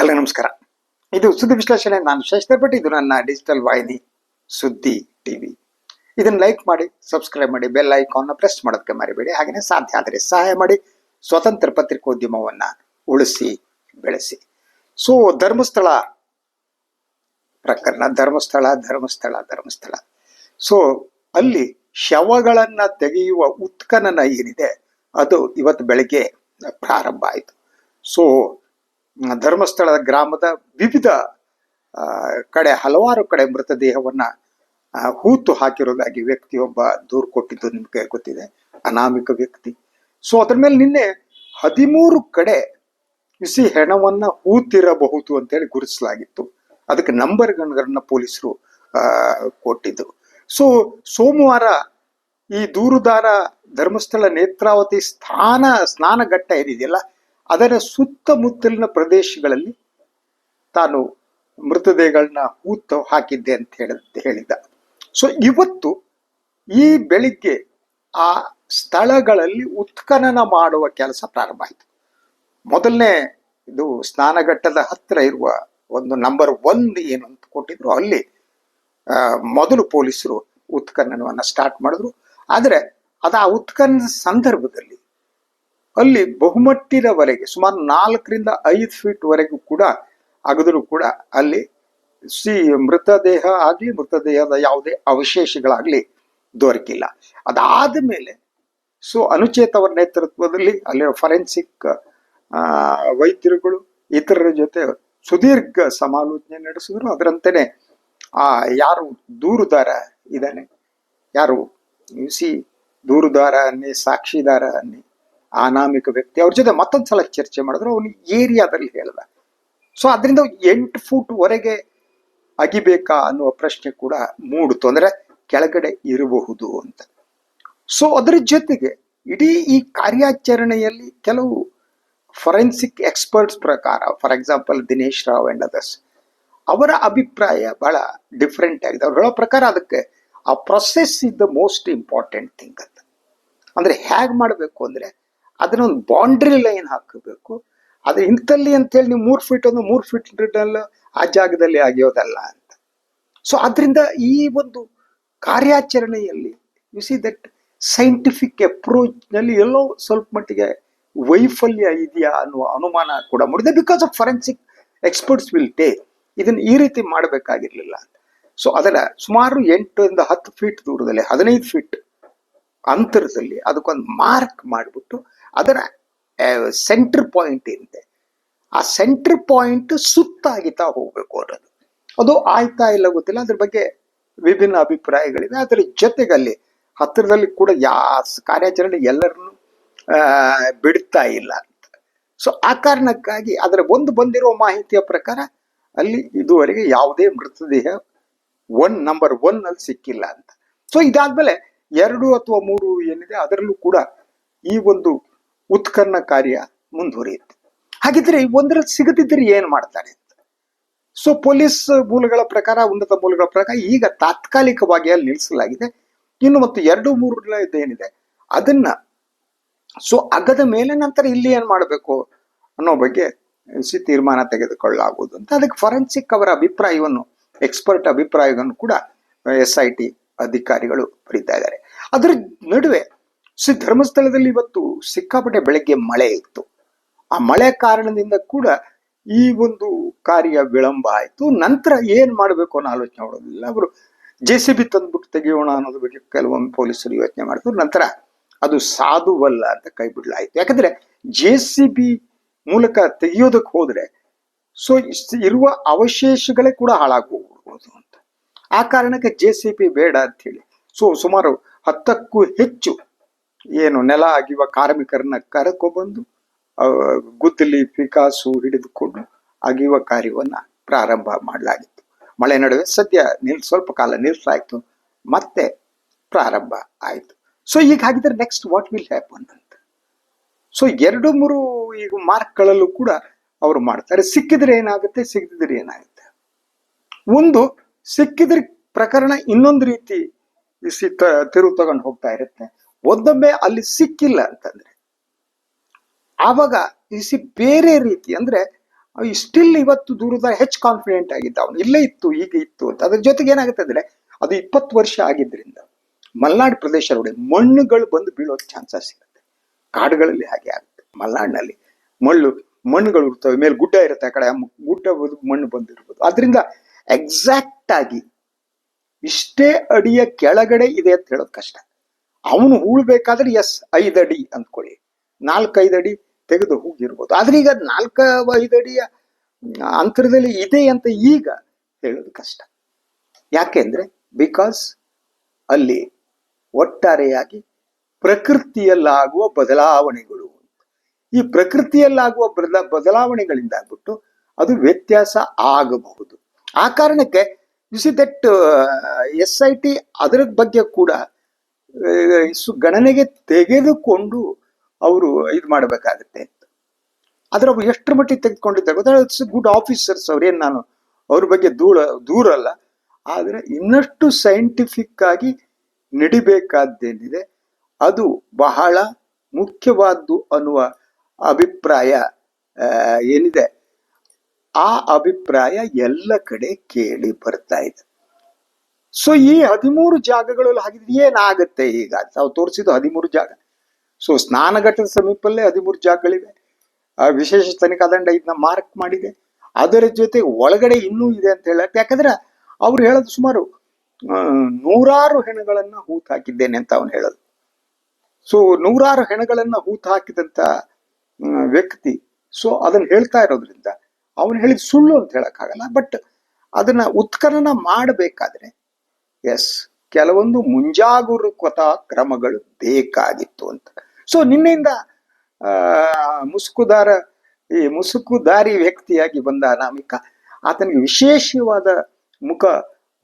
ಎಲ್ಲ ನಮಸ್ಕಾರ. ಇದು ಸುದ್ದಿ ವಿಶ್ಲೇಷಣೆ. ನಾನು ಶ್ರೇಷ್ಠ ಭಟ್ ಇದು ನನ್ನ ಡಿಜಿಟಲ್ ವಾಹಿನಿ ಸುದ್ದಿ ಟಿವಿ. ಇದನ್ನ ಲೈಕ್ ಮಾಡಿ, ಸಬ್ಸ್ಕ್ರೈಬ್ ಮಾಡಿ, ಬೆಲ್ ಐಕಾನ್ ಪ್ರೆಸ್ ಮಾಡೋದಕ್ಕೆ ಮರಿಬೇಡಿ. ಹಾಗೆಯೇ ಸಾಧ್ಯ ಆದರೆ ಸಹಾಯ ಮಾಡಿ, ಸ್ವತಂತ್ರ ಪತ್ರಿಕೋದ್ಯಮವನ್ನ ಉಳಿಸಿ, ಬೆಳೆಸಿ. ಸೊ ಧರ್ಮಸ್ಥಳ ಪ್ರಕರಣ. ಧರ್ಮಸ್ಥಳ ಧರ್ಮಸ್ಥಳ ಧರ್ಮಸ್ಥಳ. ಸೊ ಅಲ್ಲಿ ಶವಗಳನ್ನ ತೆಗೆಯುವ ಉತ್ಖನನ ಏನಿದೆ, ಅದು ಇವತ್ತು ಬೆಳಗ್ಗೆ ಪ್ರಾರಂಭ ಆಯಿತು. ಸೊ ಧರ್ಮಸ್ಥಳದ ಗ್ರಾಮದ ವಿವಿಧ ಕಡೆ, ಹಲವಾರು ಕಡೆ ಮೃತದೇಹವನ್ನ ಹೂತು ಹಾಕಿರೋದಾಗಿ ವ್ಯಕ್ತಿಯೊಬ್ಬ ದೂರು ಕೊಟ್ಟಿದ್ದು ನಿಮಗೆ ಗೊತ್ತಿದೆ. ಅನಾಮಿಕ ವ್ಯಕ್ತಿ. ಸೊ ಅದ್ರ ಮೇಲೆ ನಿನ್ನೆ ಹದಿಮೂರು ಕಡೆ ಬಿಸಿ ಹೆಣವನ್ನ ಹೂತಿರಬಹುದು ಅಂತೇಳಿ ಗುರುತಿಸಲಾಗಿತ್ತು. ಅದಕ್ಕೆ ನಂಬರ್ ನಂಬರ್ಗಳನ್ನ ಪೊಲೀಸರು ಕೊಟ್ಟಿದ್ರು ಸೊ ಸೋಮವಾರ ಈ ದೂರುದಾರ ಧರ್ಮಸ್ಥಳ ನೇತ್ರಾವತಿ ಸ್ಥಾನ, ಸ್ನಾನಘಟ್ಟ ಏನಿದೆಯಲ್ಲ ಅದರ ಸುತ್ತಮುತ್ತಲಿನ ಪ್ರದೇಶಗಳಲ್ಲಿ ತಾನು ಮೃತದೇಹಗಳನ್ನ ಹೂತು ಹಾಕಿದ್ದೆ ಅಂತ ಹೇಳಿದ ಸೊ ಇವತ್ತು ಈ ಬೆಳಿಗ್ಗೆ ಆ ಸ್ಥಳಗಳಲ್ಲಿ ಉತ್ಖನನ ಮಾಡುವ ಕೆಲಸ ಪ್ರಾರಂಭ ಆಯಿತು. ಮೊದಲನೇ ಇದು ಸ್ನಾನಘಟ್ಟದ ಹತ್ತಿರ ಇರುವ ಒಂದು ನಂಬರ್ ಒನ್ ಏನು ಅಂತ ಕೊಟ್ಟಿದ್ರು, ಅಲ್ಲಿ ಮೊದಲು ಪೊಲೀಸರು ಉತ್ಖನನವನ್ನು ಸ್ಟಾರ್ಟ್ ಮಾಡಿದ್ರು. ಆದರೆ ಅದು ಆ ಉತ್ಖನನ ಸಂದರ್ಭದಲ್ಲಿ ಅಲ್ಲಿ ಬಹುಮಟ್ಟಿನವರೆಗೆ ಸುಮಾರು ನಾಲ್ಕರಿಂದ ಐದು ಫೀಟ್ ವರೆಗೂ ಕೂಡ ಅಗದರು ಕೂಡ ಅಲ್ಲಿ ಸಿ ಮೃತದೇಹ ಆಗಲಿ, ಮೃತದೇಹದ ಯಾವುದೇ ಅವಶೇಷಗಳಾಗಲಿ ದೊರಕಿಲ್ಲ. ಅದಾದ ಮೇಲೆ ಸೊ ಅನುಚೇತ ಅವರ ನೇತೃತ್ವದಲ್ಲಿ ಅಲ್ಲಿರೋ ಫರೆನ್ಸಿಕ್ ವೈದ್ಯರುಗಳು, ಇತರರ ಜೊತೆ ಸುದೀರ್ಘ ಸಮಾಲೋಚನೆ ನಡೆಸಿದ್ರು. ಅದರಂತೆಯೇ ಆ, ಯಾರು ದೂರುದಾರ ಇದ್ದಾನೆ, ಯಾರು ಸಿ ದೂರುದಾರ ಅನ್ನಿ ಸಾಕ್ಷಿದಾರ ಅನ್ನಿ ಅನಾಮಿಕ ವ್ಯಕ್ತಿ ಅವ್ರ ಜೊತೆ ಮತ್ತೊಂದು ಸಲ ಚರ್ಚೆ ಮಾಡಿದ್ರು, ಅವನು ಏರಿಯಾದಲ್ಲಿ ಹೇಳ್ದ ಸೊ ಅದರಿಂದ ಎಂಟು ಫೂಟ್ ವರೆಗೆ ಅಗಿಬೇಕಾ ಅನ್ನುವ ಪ್ರಶ್ನೆ ಕೂಡ ಮೂಡಿತು. ಅಂದ್ರೆ ಕೆಳಗಡೆ ಇರಬಹುದು ಅಂತ. ಸೊ ಅದರ ಜೊತೆಗೆ ಇಡೀ ಈ ಕಾರ್ಯಾಚರಣೆಯಲ್ಲಿ ಕೆಲವು ಫೊರೆನ್ಸಿಕ್ ಎಕ್ಸ್ಪರ್ಟ್ಸ್ ಪ್ರಕಾರ for example Dinesh Rao and others ಅವರ ಅಭಿಪ್ರಾಯ ಬಹಳ ಡಿಫ್ರೆಂಟ್ ಆಗಿದೆ. ಅವ್ರು ಹೇಳೋ ಪ್ರಕಾರ ಅದಕ್ಕೆ ಆ process is the most important thing ಅಂತ. ಅಂದ್ರೆ ಹೇಗೆ ಮಾಡಬೇಕು ಅಂದ್ರೆ ಅದನ್ನೊಂದು ಬೌಂಡ್ರಿ ಲೈನ್ ಹಾಕಬೇಕು. ಅದು ಇಂಥಲ್ಲಿ ಅಂತೇಳಿ ನೀವು ಮೂರು ಫೀಟ್ ಒಂದು ಮೂರು ಫೀಟ್ ಆ ಜಾಗದಲ್ಲಿ ಆಗಿಯೋದಲ್ಲ ಅಂತ. ಸೊ ಅದರಿಂದ ಈ ಒಂದು ಕಾರ್ಯಾಚರಣೆಯಲ್ಲಿ ಯು ಸಿ ದಟ್ ಸೈಂಟಿಫಿಕ್ ಅಪ್ರೋಚ್ನಲ್ಲಿ ಎಲ್ಲೋ ಸ್ವಲ್ಪ ಮಟ್ಟಿಗೆ ವೈಫಲ್ಯ ಇದೆಯಾ ಅನ್ನುವ ಅನುಮಾನ ಕೂಡ ಮೂಡಿದೆ. Because of forensic experts will take ಇದನ್ನು ಈ ರೀತಿ ಮಾಡಬೇಕಾಗಿರ್ಲಿಲ್ಲ ಅಂತ. ಸೊ ಅದರ ಸುಮಾರು ಎಂಟರಿಂದ ಹತ್ತು ಫೀಟ್ ದೂರದಲ್ಲಿ, ಹದಿನೈದು ಫೀಟ್ ಅಂತರದಲ್ಲಿ ಅದಕ್ಕೊಂದು ಮಾರ್ಕ್ ಮಾಡಿಬಿಟ್ಟು ಅದರ ಸೆಂಟರ್ ಪಾಯಿಂಟ್ ಇರುತ್ತೆ ಆ ಸೆಂಟರ್ ಪಾಯಿಂಟ್ ಸುತ್ತಾಗಿತಾ ಹೋಗ್ಬೇಕು ಅನ್ನೋದು ಅದು ಆಯ್ತಾ ಇಲ್ಲ ಗೊತ್ತಿಲ್ಲ, ಅದ್ರ ಬಗ್ಗೆ ವಿಭಿನ್ನ ಅಭಿಪ್ರಾಯಗಳಿವೆ. ಅದರ ಜೊತೆಗೆ ಅಲ್ಲಿ ಹತ್ತಿರದಲ್ಲಿ ಕೂಡ ಯಾ ಕಾರ್ಯಾಚರಣೆ ಎಲ್ಲರನ್ನು ಬಿಡ್ತಾ ಇಲ್ಲ ಅಂತ. ಸೊ ಆ ಕಾರಣಕ್ಕಾಗಿ ಅದರ ಒಂದು ಬಂದಿರುವ ಮಾಹಿತಿಯ ಪ್ರಕಾರ ಅಲ್ಲಿ ಇದುವರೆಗೆ ಯಾವುದೇ ಮೃತದೇಹ ಒನ್ ನಂಬರ್ ಒನ್ ಅಲ್ಲಿ ಸಿಕ್ಕಿಲ್ಲ ಅಂತ. ಸೊ ಇದಾದ್ಮೇಲೆ ಎರಡು ಅಥವಾ ಮೂರು ಏನಿದೆ ಅದರಲ್ಲೂ ಕೂಡ ಈ ಒಂದು ಉತ್ಖನ್ನ ಕಾರ್ಯ ಮುಂದುವರಿಯುತ್ತೆ. ಹಾಗಿದ್ರೆ ಒಂದರಲ್ಲಿ ಸಿಗದಿದ್ದರೆ ಏನ್ ಮಾಡ್ತಾರೆ ಸೊ ಪೊಲೀಸ್ ಮೂಲಗಳ ಪ್ರಕಾರ, ಉನ್ನತ ಮೂಲಗಳ ಪ್ರಕಾರ ಈಗ ತಾತ್ಕಾಲಿಕವಾಗಿ ಅಲ್ಲಿ ನಿಲ್ಲಿಸಲಾಗಿದೆ. ಇನ್ನು ಮತ್ತು ಎರಡು ಮೂರು ಏನಿದೆ ಅದನ್ನ ಸೊ ಅಗದ ಮೇಲೆ ನಂತರ ಇಲ್ಲಿ ಏನ್ ಮಾಡಬೇಕು ಅನ್ನೋ ಬಗ್ಗೆ ಸಿ ತೀರ್ಮಾನ ತೆಗೆದುಕೊಳ್ಳಲಾಗುವುದು ಅಂತ. ಅದಕ್ಕೆ ಫೊರೆನ್ಸಿಕ್ ಅವರ ಅಭಿಪ್ರಾಯವನ್ನು ಎಕ್ಸ್ಪರ್ಟ್ ಅಭಿಪ್ರಾಯವನ್ನು ಕೂಡ, ಎಸ್ ಐ ಟಿ ಅಧಿಕಾರಿಗಳು ಬರೀತಾ ಇದ್ದಾರೆ. ಅದರ ನಡುವೆ ಶ್ರೀ ಧರ್ಮಸ್ಥಳದಲ್ಲಿ ಇವತ್ತು ಸಿಕ್ಕಾಪಟ್ಟೆ ಬೆಳಗ್ಗೆ ಮಳೆ ಇತ್ತು. ಆ ಮಳೆ ಕಾರಣದಿಂದ ಕೂಡ ಈ ಒಂದು ಕಾರ್ಯ ವಿಳಂಬ ಆಯಿತು. ನಂತರ ಏನು ಮಾಡಬೇಕು ಅನ್ನೋ ಆಲೋಚನೆ ಮಾಡೋದಿಲ್ಲ. ಅವರು ಜೆ ಸಿ ಬಿ ತಂದ್ಬಿಟ್ಟು ತೆಗೆಯೋಣ ಅನ್ನೋದು ಬಗ್ಗೆ ಕೆಲವೊಮ್ಮೆ ಪೊಲೀಸರು ಯೋಚನೆ ಮಾಡಿದ್ರು. ನಂತರ ಅದು ಸಾಧುವಲ್ಲ ಅಂತ ಕೈ ಬಿಡಲಾಯಿತು. ಯಾಕಂದ್ರೆ ಜೆ ಸಿ ಬಿ ಮೂಲಕ ತೆಗೆಯೋದಕ್ಕೆ ಹೋದ್ರೆ ಸೊ ಇರುವ ಅವಶೇಷಗಳೇ ಕೂಡ ಹಾಳಾಗಿ ಹೋಗ್ಬಿಡ್ಬೋದು ಅಂತ. ಆ ಕಾರಣಕ್ಕೆ ಜೆ ಸಿ ಪಿ ಬೇಡ ಅಂಥೇಳಿ. ಸೊ, ಸುಮಾರು ಹತ್ತಕ್ಕೂ ಹೆಚ್ಚು ಏನು ನೆಲ ಅಗಿಯುವ ಕಾರ್ಮಿಕರನ್ನ ಕರಕೊಬಂದು ಗುದ್ದಲಿ, ಪಿಕಾಸು ಹಿಡಿದುಕೊಂಡು ಅಗಿಯುವ ಕಾರ್ಯವನ್ನ ಪ್ರಾರಂಭ ಮಾಡಲಾಗಿತ್ತು. ಮಳೆ ನಡುವೆ ಸದ್ಯ ನಿಲ್, ಸ್ವಲ್ಪ ಕಾಲ ನಿಲ್ಲಿಸಲಾಯಿತು ಮತ್ತೆ ಪ್ರಾರಂಭ ಆಯಿತು. ಸೊ, ಈಗ ಹಾಗಿದ್ರೆ ನೆಕ್ಸ್ಟ್ ವಾಟ್ ವಿಲ್ ಹ್ಯಾಪನ್ ಅಂತ. ಸೊ, ಎರಡು, ಮೂರು ಈಗ ಮಾರ್ಕ್ಗಳಲ್ಲೂ ಕೂಡ ಅವರು ಮಾಡ್ತಾರೆ. ಸಿಕ್ಕಿದ್ರೆ ಏನಾಗುತ್ತೆ? ಸಿಗದಿದ್ರೆ ಏನಾಗುತ್ತೆ? ಒಂದು ಸಿಕ್ಕಿದ್ರೆ ಪ್ರಕರಣ ಇನ್ನೊಂದು ರೀತಿ ತಿರುವು ತಗೊಂಡು ಹೋಗ್ತಾ ಇರುತ್ತೆ. ಒಂದೊಮ್ಮೆ ಅಲ್ಲಿ ಸಿಕ್ಕಿಲ್ಲ ಅಂತಂದ್ರೆ. ಆವಾಗ ಇಸಿ ಬೇರೆ ರೀತಿ ಅಂದ್ರೆ ಸ್ಟಿಲ್ ಇವತ್ತು ದೂರದ ಹೆಚ್ಚು ಕಾನ್ಫಿಡೆಂಟ್ ಆಗಿದ್ದ ಅವನು. ಇಲ್ಲೇ ಇತ್ತು ಈಗ ಇತ್ತು ಅಂತ. ಅದ್ರ ಜೊತೆಗೆ ಏನಾಗುತ್ತೆ ಅಂದ್ರೆ, ಅದು ಇಪ್ಪತ್ತು ವರ್ಷ ಆಗಿದ್ರಿಂದ ಮಲ್ನಾಡು ಪ್ರದೇಶ ಮಣ್ಣುಗಳು ಬಂದು ಬೀಳೋ ಚಾನ್ಸಸ್ ಇರುತ್ತೆ. ಕಾಡುಗಳಲ್ಲಿ ಹಾಗೆ ಆಗುತ್ತೆ. ಮಲ್ನಾಡಿನಲ್ಲಿ ಮಣ್ಣು ಮಣ್ಣುಗಳು ಇರ್ತವೆ ಮೇಲೆ ಗುಡ್ಡ ಇರುತ್ತೆ ಆ ಕಡೆ. ಗುಡ್ಡ ಮಣ್ಣು ಬಂದಿರ್ಬೋದು. ಅದರಿಂದ ಎಕ್ಸಾಕ್ಟ್ ಆಗಿ ಇಷ್ಟೇ ಅಡಿಯ ಕೆಳಗಡೆ ಇದೆ ಅಂತ ಹೇಳೋದು ಕಷ್ಟ. ಅವನು ಹೂಳ್ಬೇಕಾದ್ರೆ ಎಸ್ ಐದಡಿ ಅಂದ್ಕೊಳ್ಳಿ. ನಾಲ್ಕೈದು ಅಡಿ ತೆಗೆದು ಹೋಗಿರ್ಬೋದು. ಆದ್ರೆ ಈಗ ನಾಲ್ಕ ಐದಡಿಯ ಅಂತರದಲ್ಲಿ ಇದೆ ಅಂತ ಈಗ ಹೇಳೋದು ಕಷ್ಟ. ಯಾಕೆಂದ್ರೆ ಬಿಕಾಸ್ ಅಲ್ಲಿ ಒಟ್ಟಾರೆಯಾಗಿ ಪ್ರಕೃತಿಯಲ್ಲಾಗುವ ಬದಲಾವಣೆಗಳು. ಈ ಪ್ರಕೃತಿಯಲ್ಲಾಗುವ ಬದಲಾವಣೆಗಳಿಂದ ಬದಲಾವಣೆಗಳಿಂದಾಗ್ಬಿಟ್ಟು ಅದು ವ್ಯತ್ಯಾಸ ಆಗಬಹುದು. ಆ ಕಾರಣಕ್ಕೆ you see that S I T ಅದರ ಬಗ್ಗೆ ಕೂಡ ಸು- ಗಣನೆಗೆ ತೆಗೆದುಕೊಂಡು ಅವರು ಇದು ಮಾಡಬೇಕಾಗತ್ತೆ ಅಂತ. ಅವ್ರು ಎಷ್ಟರ ಮಟ್ಟಿಗೆ ತೆಗೆದುಕೊಂಡಿದ್ದಾರೆ ಗೊತ್ತಾ? ಇಟ್ಸ್ ಗುಡ್ ಆಫೀಸರ್ಸ್ ಅವ್ರೇನು ನಾನು ಅವ್ರ ಬಗ್ಗೆ ದೂರ, ದೂರಲ್ಲ. ಆದರೆ ಇನ್ನಷ್ಟು ಸೈಂಟಿಫಿಕ್ ಆಗಿ ನಡಿಬೇಕಾದ್ದೇನಿದೆ, ಅದು ಬಹಳ ಮುಖ್ಯವಾದ್ದು ಅನ್ನುವ ಅಭಿಪ್ರಾಯ ಏನಿದೆ. ಆ ಅಭಿಪ್ರಾಯ ಎಲ್ಲ ಕಡೆ ಕೇಳಿ ಬರ್ತಾ ಇದೆ. ಸೊ ಈ ಹದಿಮೂರು ಜಾಗಗಳಲ್ಲಿ ಹಾಗಿದ್ರೆ ಏನಾಗುತ್ತೆ ಈಗ? ತಾವು ತೋರಿಸಿದ್ದು ಹದಿಮೂರು ಜಾಗ. ಸೊ ಸ್ನಾನಘಟ್ಟದ ಸಮೀಪಲ್ಲೇ ಹದಿಮೂರು ಜಾಗಗಳಿವೆ. ಆ, ವಿಶೇಷ ತನಿಖಾ ದಂಡ ಇದನ್ನ ಮಾರ್ಕ್ ಮಾಡಿದೆ. ಅದರ ಜೊತೆ ಒಳಗಡೆ ಇನ್ನೂ ಇದೆ ಅಂತ ಹೇಳಕ್ಕೆ ಯಾಕಂದ್ರೆ ಅವ್ರು ಹೇಳೋದು ಸುಮಾರು ನೂರಾರು ಹೆಣಗಳನ್ನ ಹೂತ್ ಹಾಕಿದ್ದೇನೆ ಅಂತ ಅವನು ಹೇಳೋದು. ಸೊ ನೂರಾರು ಹೆಣಗಳನ್ನ ಹೂತ್ ಹಾಕಿದಂತ ವ್ಯಕ್ತಿ ಸೊ ಅದನ್ನ ಹೇಳ್ತಾ ಇರೋದ್ರಿಂದ ಅವನು ಹೇಳಿದ ಸುಳ್ಳು ಅಂತ ಹೇಳಕ್ಕಾಗಲ್ಲ ಬಟ್ ಅದನ್ನ ಉತ್ಖನನ ಮಾಡಬೇಕಾದ್ರೆ ಎಸ್ ಕೆಲವೊಂದು ಮುಂಜಾಗರೂಕತಾ ಕ್ರಮಗಳು ಬೇಕಾಗಿತ್ತು ಅಂತ. ಸೊ ನಿನ್ನೆಯಿಂದ ಮುಸುಕುದಾರ, ಈ ಮುಸುಕುದಾರಿ ವ್ಯಕ್ತಿಯಾಗಿ ಬಂದ ಅನಾಮಿಕ, ಆತನಿಗೆ ವಿಶೇಷವಾದ ಮುಖ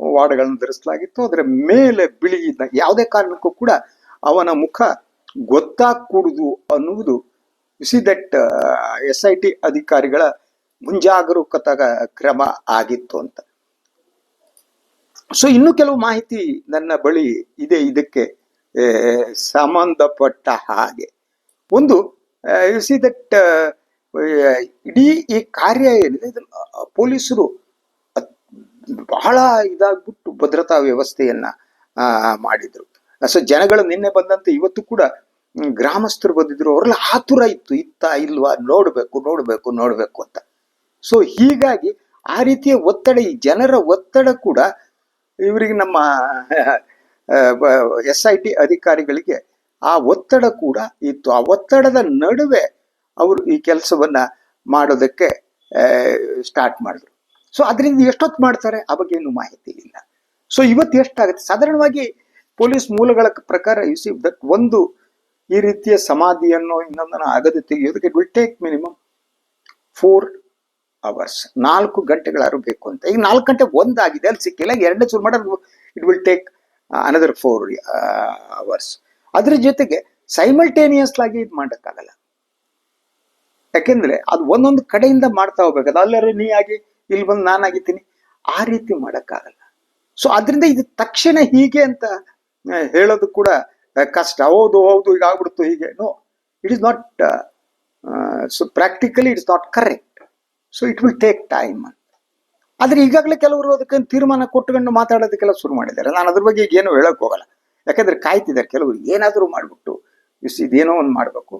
ವಾಡಗಳನ್ನು ಧರಿಸಲಾಗಿತ್ತು. ಅದರ ಮೇಲೆ ಬಿಳಿ ಯಾವುದೇ ಕಾರಣಕ್ಕೂ ಕೂಡ ಅವನ ಮುಖ ಗೊತ್ತಾಗಕೂಡುದು ಅನ್ನುವುದು see that S I T ಅಧಿಕಾರಿಗಳ ಮುಂಜಾಗರೂಕತಾ ಕ್ರಮ ಆಗಿತ್ತು ಅಂತ. ಸೊ ಇನ್ನು ಕೆಲವು ಮಾಹಿತಿ ನನ್ನ ಬಳಿ ಇದೆ. ಇದಕ್ಕೆ ಸಂಬಂಧಪಟ್ಟ ಹಾಗೆ. ಒಂದು ಯು ಸಿ ದಟ್ ಇಡೀ ಈ ಕಾರ್ಯ ಏನಿದೆ, ಇದನ್ನ ಪೊಲೀಸರು ಬಹಳ ಇದಾಗ್ಬಿಟ್ಟು ಭದ್ರತಾ ವ್ಯವಸ್ಥೆಯನ್ನ ಮಾಡಿದ್ರು. ಸೊ ಜನಗಳು ನಿನ್ನೆ ಬಂದಂತೆ ಇವತ್ತು ಕೂಡ ಗ್ರಾಮಸ್ಥರು ಬಂದಿದ್ರು. ಅವರೆಲ್ಲ ಆತುರ ಇತ್ತು. ಇತ್ತ ಇಲ್ವಾ? ನೋಡ್ಬೇಕು ನೋಡ್ಬೇಕು ನೋಡ್ಬೇಕು ಅಂತ. ಸೊ ಹೀಗಾಗಿ ಆ ರೀತಿಯ ಒತ್ತಡ, ಈ ಜನರ ಒತ್ತಡ ಕೂಡ ಇವರಿಗೆ ನಮ್ಮ ಎಸ್ ಐ ಟಿ ಅಧಿಕಾರಿಗಳಿಗೆ ಆ ಒತ್ತಡ ಕೂಡ ಇತ್ತು. ಆ ಒತ್ತಡದ ನಡುವೆ ಅವರು ಈ ಕೆಲಸವನ್ನ ಮಾಡೋದಕ್ಕೆ ಸ್ಟಾರ್ಟ್ ಮಾಡಿದ್ರು. ಸೊ ಅದರಿಂದ ಎಷ್ಟೊತ್ತು ಮಾಡ್ತಾರೆ? ಆ ಬಗ್ಗೆ ಏನು ಮಾಹಿತಿ ಇಲ್ಲ. ಸೊ ಇವತ್ತು ಎಷ್ಟಾಗುತ್ತೆ? ಸಾಧಾರಣವಾಗಿ ಪೊಲೀಸ್ ಮೂಲಗಳ ಪ್ರಕಾರ ಯು ಸಿ ದಟ್ ಒಂದು ಈ ರೀತಿಯ ಸಮಾಧಿಯನ್ನು ಇನ್ನೊಂದನ್ನು ಅಗದು ತೆಗೆಯೋದಕ್ಕೆ will take minimum four hours ನಾಲ್ಕು ಗಂಟೆಗಳಾದ್ರು ಬೇಕು ಅಂತ. ಈಗ ನಾಲ್ಕು ಗಂಟೆ ಒಂದಾಗಿದೆ, ಅಲ್ಲಿ ಸಿಕ್ಕಿಲ್ಲ. ಎರಡನೇ ಶುರು ಮಾಡೋದು it will take another four hours ಅದ್ರ ಜೊತೆಗೆ ಸೈಮಲ್ಟೇನಿಯಸ್ ಆಗಿ ಇದು ಮಾಡೋಕ್ಕಾಗಲ್ಲ ಯಾಕೆಂದ್ರೆ ಅದು ಒಂದೊಂದು ಕಡೆಯಿಂದ ಮಾಡ್ತಾ ಹೋಗ್ಬೇಕು ಅಲ್ಲರ ನೀ ಆಗಿ ಇಲ್ಲಿ ಬಂದು ನಾನಾಗಿದ್ದೀನಿ. ಆ ರೀತಿ ಮಾಡೋಕ್ಕಾಗಲ್ಲ. ಸೊ ಅದರಿಂದ ಇದು ತಕ್ಷಣ ಹೀಗೆ ಅಂತ ಹೇಳೋದು ಕೂಡ ಕಷ್ಟ. ಹೌದು ಹೌದು ಈಗ ಆಗ್ಬಿಡ್ತು ಹೀಗೆ no it is not so practically it's not correct so it will take time ಆದರೆ ಈಗಾಗಲೇ ಕೆಲವರು ಅದಕ್ಕೆ ತೀರ್ಮಾನ ಕೊಟ್ಟುಕೊಂಡು ಮಾತಾಡೋದಕ್ಕೆಲ್ಲ ಶುರು ಮಾಡಿದ್ದಾರೆ. ನಾನು ಅದ್ರ ಬಗ್ಗೆ ಈಗ ಏನು ಹೇಳಕ್ ಹೋಗಲ್ಲ. ಯಾಕಂದ್ರೆ ಕಾಯ್ತಿದ್ದಾರೆ ಕೆಲವರು. ಏನಾದರೂ ಮಾಡಿಬಿಟ್ಟು ಇಸ್ ಇದೇನೋ ಒಂದು ಮಾಡಬೇಕು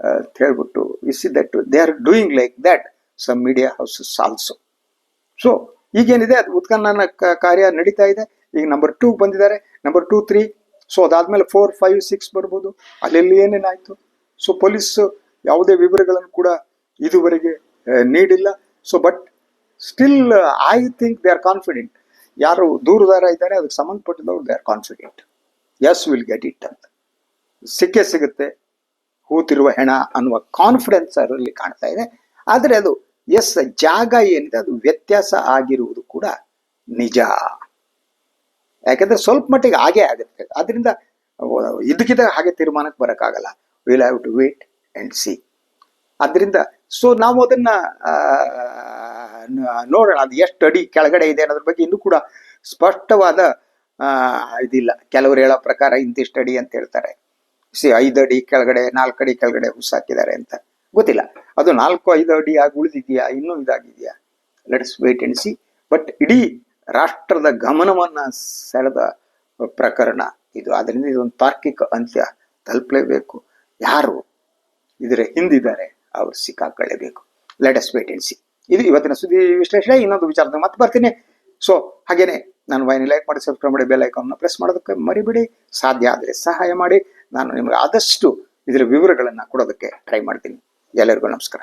ಅಂತ ಹೇಳ್ಬಿಟ್ಟು is that they are doing like that some media houses also so ಈಗೇನಿದೆ, ಅದು ಉತ್ಖನನ ಕಾರ್ಯ ನಡೀತಾ ಇದೆ. ಈಗ ನಂಬರ್ ಟೂ ಬಂದಿದ್ದಾರೆ. ನಂಬರ್ ಟೂ ತ್ರೀ ಸೊ ಅದಾದ್ಮೇಲೆ ಫೋರ್ ಫೈವ್ ಸಿಕ್ಸ್ ಬರ್ಬೋದು. ಅಲ್ಲೆಲ್ಲಿ ಏನೇನಾಯಿತು? ಸೊ ಪೊಲೀಸ್ ಯಾವುದೇ ವಿವರಗಳನ್ನು ಕೂಡ ಇದುವರೆಗೆ ನೀಡಿಲ್ಲ. So but still I think they are confident ಯಾರು ದೂರದಾರ ಇದ್ದಾರೆ ಅದಕ್ಕೆ ಸಂಬಂಧಪಟ್ಟಿದವರು they are confident as will get it ಅಂತ. ಸಿಕ್ಕೇ ಸಿಗುತ್ತೆ, ಹೂತಿರುವ ಹೆಣ ಅನ್ನುವ ಕಾನ್ಫಿಡೆನ್ಸ್ ಅದರಲ್ಲಿ ಕಾಣ್ತಾ ಇದೆ. ಆದರೆ ಅದು ಎಸ್ ಜಾಗ ಏನಿದೆ, ಅದು ವ್ಯತ್ಯಾಸ ಆಗಿರುವುದು ಕೂಡ ನಿಜ. ಯಾಕಂದ್ರೆ ಸ್ವಲ್ಪ ಮಟ್ಟಿಗೆ ಹಾಗೆ ಆಗುತ್ತೆ. ಅದರಿಂದ ಇದಕ್ಕಿದ್ದ ಹಾಗೆ ತೀರ್ಮಾನಕ್ಕೆ ಬರೋಕ್ಕಾಗಲ್ಲ. Will have to wait and see ಅದರಿಂದ ಸೊ ನಾವು ಅದನ್ನ ನೋಡೋಣ. ಅದು ಎಷ್ಟು ಅಡಿ ಕೆಳಗಡೆ ಇದೆ ಅನ್ನೋದ್ರ ಬಗ್ಗೆ ಇನ್ನೂ ಕೂಡ ಸ್ಪಷ್ಟವಾದ ಇದಿಲ್ಲ. ಕೆಲವರು ಹೇಳೋ ಪ್ರಕಾರ ಇಂತಿಷ್ಟು ಅಡಿ ಅಂತ ಹೇಳ್ತಾರೆ. ಸಿ ಐದು ಅಡಿ ಕೆಳಗಡೆ, ನಾಲ್ಕು ಅಡಿ ಕೆಳಗಡೆ ಹುಸಾಕಿದ್ದಾರೆ ಅಂತ. ಗೊತ್ತಿಲ್ಲ. ಅದು ನಾಲ್ಕು, ಐದು ಅಡಿ ಆಗಿ ಉಳಿದಿದೆಯಾ? ಇನ್ನೂ ಇದಾಗಿದೆಯಾ? Let's wait and see but ಇಡೀ ರಾಷ್ಟ್ರದ ಗಮನವನ್ನ ಸೆಳೆದ ಪ್ರಕರಣ ಇದು. ಅದರಿಂದ ಇದೊಂದು ತಾರ್ಕಿಕ ಅಂತ್ಯ ತಲುಪಲೇಬೇಕು. ಯಾರು? ಇದರ ಹಿಂದಿದ್ದಾರೆ. ಅವ್ರು ಸಿಕ್ಕಾಕೊಳ್ಳೇಬೇಕು. Let us wait and see ಇದು ಇವತ್ತಿನ ಸುದ್ದಿ ವಿಶ್ಲೇಷಣೆ, ಇನ್ನೊಂದು ವಿಚಾರದ ಮತ್ತೆ ಬರ್ತೀನಿ. ಸೊ ಹಾಗೇನೆ ನಾನು ವೈನಿ ಲೈಕ್ ಮಾಡಿ ಸಬ್ಸ್ಕ್ರೈಬ್ ಮಾಡಿ ಬೆಲ್ ಐಕಾನ್ನ ಪ್ರೆಸ್ ಮಾಡೋದಕ್ಕೆ ಮರಿಬೇಡಿ. ಸಾಧ್ಯ ಆದರೆ ಸಹಾಯ ಮಾಡಿ. ನಾನು ನಿಮಗೆ ಆದಷ್ಟು ಇದರ ವಿವರಗಳನ್ನು ಕೊಡೋದಕ್ಕೆ ಟ್ರೈ ಮಾಡ್ತೀನಿ. ಎಲ್ಲರಿಗೂ ನಮಸ್ಕಾರ.